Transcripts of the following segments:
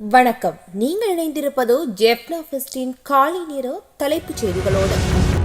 வணக்கம். நீங்கள் இணைந்திருப்பது ஜெப்னா ஃபெஸ்டின் காலை நேர தலைப்புச் செய்திகளோடு.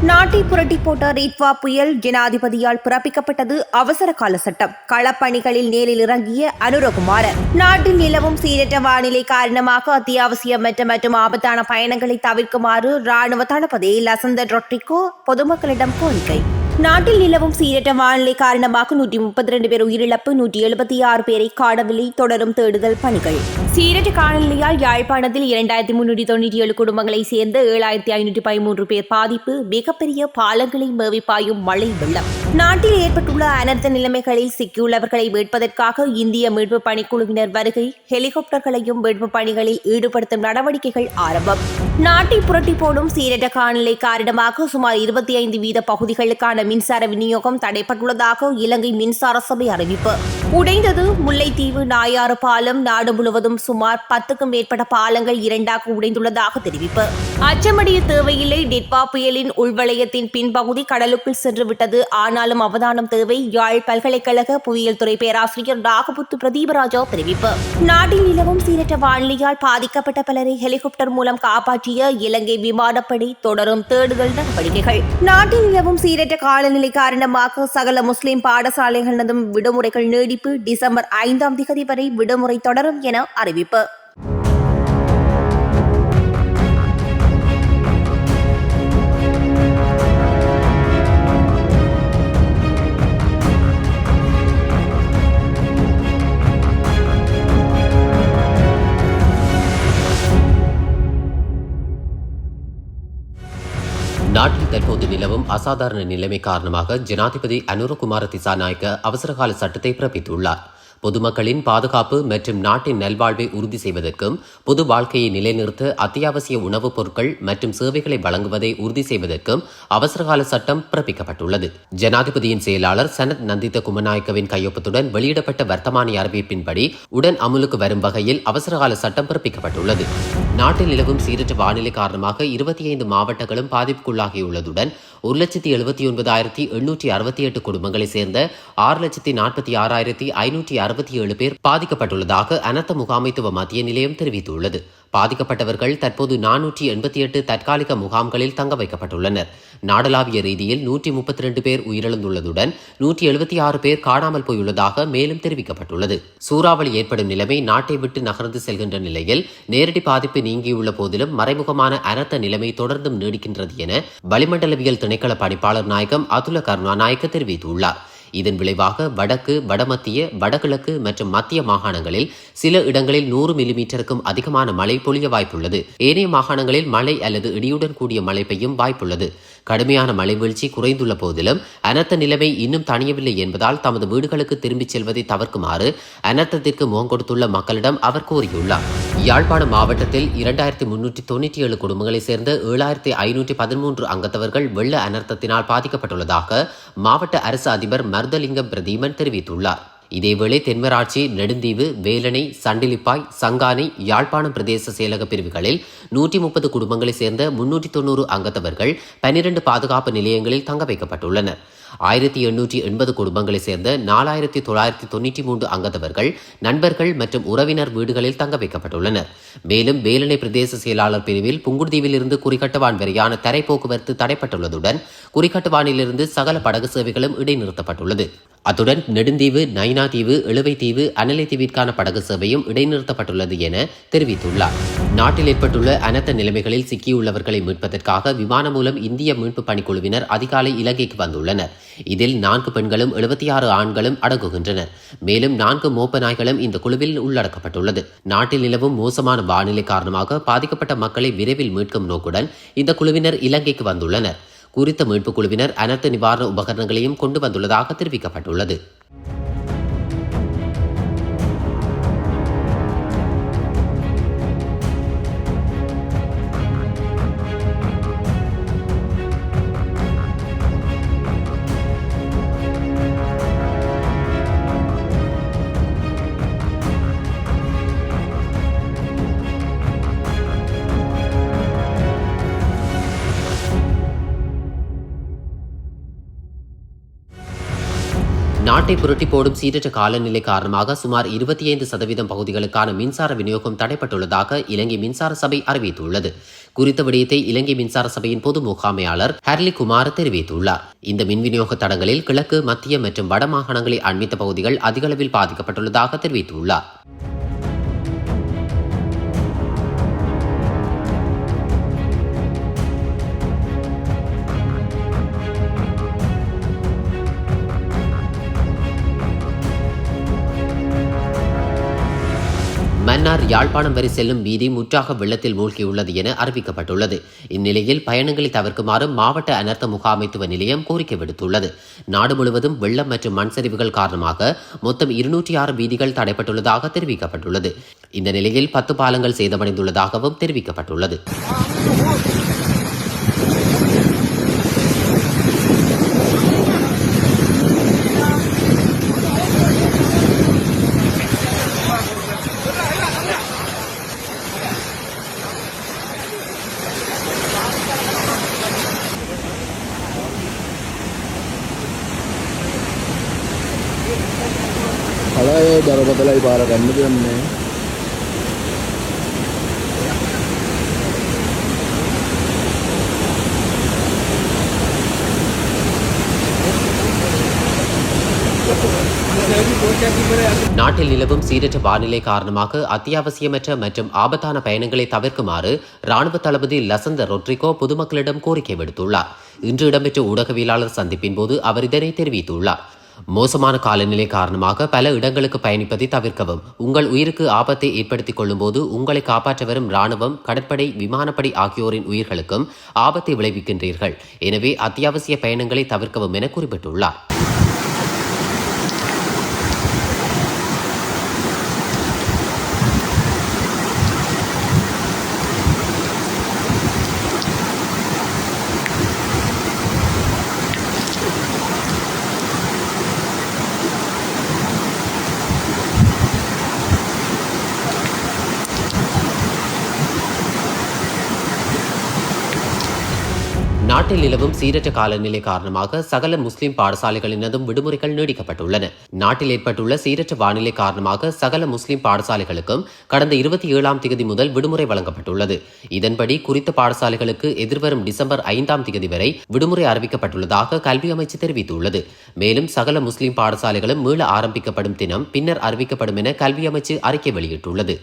நாட்டை புரட்டி போட்ட ரீட்வா புயல் ஜனாதிபதியால் பிறப்பிக்கப்பட்டது அவசர கால சட்டம். களப்பணிகளில் நேரில் இறங்கிய அனுரகுமார. நாட்டில் நிலவும் சீரற்ற வானிலை காரணமாக அத்தியாவசியமற்ற மற்றும் ஆபத்தான பயணங்களை தவிர்க்குமாறு ராணுவ தளபதி லசந்த ரொட்ரிகோ பொதுமக்களிடம் கோரிக்கை. நாட்டில் நிலவும் சீரற்ற வானிலை காரணமாக நூற்றி முப்பத்தி ரெண்டு பேர் உயிரிழப்பு நூற்றி எழுபத்தி ஆறு பேரை காணவில்லை தொடரும் தேடுதல் பணிகள். சீரற்ற காலநிலையால் யாழ்ப்பாணத்தில் இரண்டாயிரத்தி முன்னூற்றி தொண்ணூற்றி ஏழு குடும்பங்களைச் சேர்ந்த ஏழாயிரத்தி ஐநூற்றி பதிமூன்று பேர் பாதிப்பு மிகப்பெரிய பாலங்களை மேவி பாயும் மழை வெள்ளம். நாட்டில் ஏற்பட்டுள்ள அனர்த்த நிலைமைகளில் சிக்கியுள்ளவர்களை மீட்பதற்காக இந்திய மீட்பு பணிக்குழுவினர் வருகை ஹெலிகாப்டர்களையும் மீட்பு பணிகளில் ஈடுபடுத்தும் நடவடிக்கைகள் ஆரம்பம். நாட்டை புரட்டி போடும் சீரற்ற காலநிலை காரணமாக சுமார் இருபத்தி ஐந்து வீத பகுதிகளுக்கான மின்சார விநியோகம் தடைப்பட்டுள்ளதாக இலங்கை மின்சார சபை அறிவிப்பு. உடைந்தது முல்லைத்தீவு நாயாறு பாலம் நாடு முழுவதும் சுமார் பத்துக்கும் மேற்பட்ட பாலங்கள் இரண்டாக உடைந்துள்ளதாக தெரிவிப்பு. அச்சமடைய தேவையில்லை. டிட்பா புயலின் உள்வளையத்தின் பின்பகுதி கடலுக்குள் சென்று விட்டது ஆனாலும் அவதானம் தேவை. யாழ் பல்கலைக்கழக புவியியல் துறை பேராசிரியர் நாகபுத்து பிரதீபராஜா தெரிவிப்பு. நாட்டில் நிலவும் சீரற்ற வானிலையால் பாதிக்கப்பட்ட பலரை ஹெலிகாப்டர் மூலம் காப்பாற்றிய இலங்கை விமானப்படை தொடரும் தேடுதல் நடவடிக்கைகள். நாட்டில் நிலவும் சீரற்ற காலநிலை காரணமாக சகல முஸ்லிம் பாடசாலைகளினதும் விடுமுறைகள் நீடிப்பு. டிசம்பர் ஐந்தாம் திகதி வரை விடுமுறை தொடரும் என அறிவித்தார் அறிவிப்பு நாட்டில் தற்போது நிலவும் அசாதாரண நிலைமை காரணமாக ஜனாதிபதி அனுரகுமார திசாநாயக்க அவசரகால சட்டத்தை பிறப்பித்துள்ளார். பொதுமக்களின் பாதுகாப்பு மற்றும் நாட்டின் நல்வாழ்வை உறுதி செய்வதற்கும் பொது வாழ்க்கையை நிலைநிறுத்த அத்தியாவசிய உணவுப் பொருட்கள் மற்றும் சேவைகளை வழங்குவதை உறுதி செய்வதற்கும் அவசரகால சட்டம் பிறப்பிக்கப்பட்டுள்ளது. ஜனாதிபதியின் செயலாளர் சனத் நந்தித குமநாயக்கவின் கையொப்பத்துடன் வெளியிடப்பட்ட வர்த்தமானி அறிவிப்பின்படி உடன் அமுலுக்கு வரும் வகையில் அவசரகால சட்டம் பிறப்பிக்கப்பட்டுள்ளது. நாட்டில் நிலவும் சீரற்ற வானிலை காரணமாக இருபத்தி ஐந்து மாவட்டங்களும் பாதிப்புக்குள்ளாகியுள்ளதுடன் ஒரு லட்சத்தி எழுபத்தி ஒன்பதாயிரத்தி எண்ணூற்றி அறுபத்தி எட்டு குடும்பங்களைச் சேர்ந்த ஆறு லட்சத்தி நாற்பத்தி ஆறாயிரத்தி ஐநூற்றி அறுபத்தி ஏழு பேர் பாதிக்கப்பட்டுள்ளதாக அனர்த்த முகாமைத்துவ மத்திய நிலையம் தெரிவித்துள்ளது. பாதிக்கப்பட்டவர்கள் தற்போது நானூற்றி எண்பத்தி எட்டு தற்காலிக முகாம்களில் தங்க வைக்கப்பட்டுள்ளனர். நாடளாவிய ரீதியில் நூற்றி முப்பத்தி ரெண்டு பேர் உயிரிழந்துள்ளதுடன் நூற்றி எழுபத்தி ஆறு பேர் காணாமல் போயுள்ளதாக மேலும் தெரிவிக்கப்பட்டுள்ளது. சூறாவளி ஏற்படும் நிலைமை நாட்டை விட்டு நகர்ந்து செல்கின்ற நிலையில் நேரடி பாதிப்பு நீங்கியுள்ள போதிலும் மறைமுகமான அனர்த்த நிலைமை தொடர்ந்தும் நீடிக்கின்றது என வளிமண்டலவியல் திணைக்கள பணிப்பாளர் நாயகம் அதுல கருணாநாயக்க தெரிவித்துள்ளார். இதன் விளைவாக வடக்கு வடமத்திய வடகிழக்கு மற்றும் மத்திய மாகாணங்களில் சில இடங்களில் நூறு மில்லிமீட்டருக்கும் அதிகமான மழை பொழிய வாய்ப்புள்ளது. ஏனைய மாகாணங்களில் மழை அல்லது இடியுடன் கூடிய மழை பெய்யும் வாய்ப்புள்ளது. கடுமையான மலைவீழ்ச்சி குறைந்துள்ள போதிலும் அனர்த்த நிலைமை இன்னும் தணியவில்லை என்பதால் தமது வீடுகளுக்கு திரும்பிச் செல்வதை தவிர்க்குமாறு அனர்த்தத்திற்கு முகம் கொடுத்துள்ள மக்களிடம் அவர் கூறியுள்ளார். யாழ்ப்பாணம் மாவட்டத்தில் இரண்டாயிரத்தி முன்னூற்றி தொண்ணூற்றி ஏழு குடும்பங்களைச் சேர்ந்த ஏழாயிரத்தி ஐநூற்றி பதிமூன்று அங்கத்தவர்கள் வெள்ள அனர்த்தத்தினால் பாதிக்கப்பட்டுள்ளதாக மாவட்ட அரசு அதிபர் மர்தலிங்கம் பிரதீமன் தெரிவித்துள்ளார். இதேவேளை தென்மராட்சி நெடுந்தீவு வேலணை சண்டிலிப்பாய் சங்கானை யாழ்ப்பாணம் பிரதேச செயலக பிரிவுகளில் நூற்றி முப்பது குடும்பங்களைச் சேர்ந்த முன்னூற்றி தொண்ணூறு அங்கத்தவர்கள் பனிரெண்டு பாதுகாப்பு நிலையங்களில் தங்க வைக்கப்பட்டுள்ளனர். ஆயிரத்தி எண்ணூற்றி எண்பது குடும்பங்களைச் சேர்ந்த நாலாயிரத்தி தொள்ளாயிரத்தி தொண்ணூற்றி மூன்று அங்கத்தவர்கள் நண்பர்கள் மற்றும் உறவினர் வீடுகளில் தங்க வைக்கப்பட்டுள்ளனர். மேலும் வேலணை பிரதேச செயலாளர் பிரிவில் புங்குடுதீவிலிருந்து குறிகட்டுவான் வரையான தரை போக்குவரத்து தடைப்பட்டுள்ளதுடன் குறிகட்டுவானிலிருந்து சகல படகு சேவைகளும் இடைநிறுத்தப்பட்டுள்ளது. அத்துடன் நெடுந்தீவு நைனா தீவு இழுவை தீவு அனலை தீவிற்கான படகு சேவையும் இடைநிறுத்தப்பட்டுள்ளது என தெரிவித்துள்ளார். நாட்டில் ஏற்பட்டுள்ள அனர்த்த நிலைமைகளில் சிக்கியுள்ளவர்களை மீட்பதற்காக விமானம் மூலம் இந்திய மீட்பு பணிக்குழுவினர் அதிகாலை இலங்கைக்கு வந்துள்ளனர். இதில் நான்கு பெண்களும் எழுபத்தி ஆறு ஆண்களும் அடங்குகின்றனர். மேலும் நான்கு மோப்ப நாய்களும் இந்த குழுவில் உள்ளடக்கப்பட்டுள்ளது. நாட்டில் நிலவும் மோசமான வானிலை காரணமாக பாதிக்கப்பட்ட மக்களை விரைவில் மீட்கும் நோக்குடன் இந்த குழுவினர் இலங்கைக்கு வந்துள்ளனர். குறித்த மீட்புக் குழுவினர் அனர்த்த நிவாரண உபகரணங்களையும் கொண்டு வந்துள்ளதாக தெரிவிக்கப்பட்டுள்ளது. நாட்டை புரட்டி போடும் சீரற்ற காலநிலை காரணமாக சுமார் இருபத்தி ஐந்து சதவீதம் பகுதிகளுக்கான மின்சார விநியோகம் தடைப்பட்டுள்ளதாக இலங்கை மின்சார சபை அறிவித்துள்ளது. குறித்த விடயத்தை இலங்கை மின்சார சபையின் பொது முகாமையாளர் ஹர்லி குமார் தெரிவித்துள்ளார். இந்த மின் விநியோக தடங்களில் கிழக்கு மத்திய மற்றும் வட மாகாணங்களை அண்மித்த பகுதிகள் அதிகளவில் பாதிக்கப்பட்டுள்ளதாக தெரிவித்துள்ளார். மன்னார் யாழ்ப்பாணம் வரை செல்லும் வீதி முற்றாக வெள்ளத்தில் மூழ்கியுள்ளது என அறிவிக்கப்பட்டுள்ளது. இந்நிலையில் பயணங்களை தவிர்க்குமாறு மாவட்ட அனர்த்த முகாமைத்துவ நிலையம் கோரிக்கை விடுத்துள்ளது. நாடு முழுவதும் வெள்ளம் மற்றும் மண் சரிவுகள் காரணமாக மொத்தம் இருநூற்றி ஆறு வீதிகள் தடைப்பட்டுள்ளதாக தெரிவிக்கப்பட்டுள்ளது. இந்த நிலையில் பத்து பாலங்கள் சேதமடைந்துள்ளதாகவும் தெரிவிக்கப்பட்டுள்ளது. කලාය බරපතලයි පාර ගන්න දෙන්නේ நாட்டில் நிலவும் சீரற்ற வானிலை காரணமாக அத்தியாவசியமற்ற மற்றும் ஆபத்தான பயணங்களை தவிர்க்குமாறு ராணுவ தளபதி லசந்த ரொட்ரிகோ பொதுமக்களிடம் கோரிக்கை விடுத்துள்ளார் இன்று இடம்பெற்ற ஊடகவியலாளர் சந்திப்பின் போது அவர் இதனை தெரிவித்துள்ளார் மோசமான காலநிலை காரணமாக பல இடங்களுக்கு பயணிப்பதை தவிர்க்கவும் உங்கள் உயிருக்கு ஆபத்தை ஏற்படுத்திக் கொள்ளும்போது உங்களை காப்பாற்ற வரும் ராணுவம் கடற்படை விமானப்படை ஆகியோரின் உயிர்களுக்கும் ஆபத்தை விளைவிக்கின்றீர்கள். எனவே அத்தியாவசிய பயணங்களை தவிர்க்கவும் என குறிப்பிட்டுள்ளார். நாட்டில் நிலவும் சீரற்ற காலநிலை காரணமாக சகல முஸ்லிம் பாடசாலைகளினதும் விடுமுறைகள் நீடிக்கப்பட்டுள்ளன. நாட்டில் ஏற்பட்டுள்ள சீரற்ற வானிலை காரணமாக சகல முஸ்லிம் பாடசாலைகளுக்கும் கடந்த இருபத்தி ஏழாம் தேதி முதல் விடுமுறை வழங்கப்பட்டுள்ளது. இதன்படி குறித்த பாடசாலைகளுக்கு எதிர்வரும் டிசம்பர் ஐந்தாம் தேதி வரை விடுமுறை அறிவிக்கப்பட்டுள்ளதாக கல்வி அமைச்சு தெரிவித்துள்ளது. மேலும் சகல முஸ்லிம் பாடசாலைகளும் மீள ஆரம்பிக்கப்படும் தினம் பின்னர் அறிவிக்கப்படும் என கல்வி அமைச்சு அறிக்கை வெளியிட்டுள்ளது.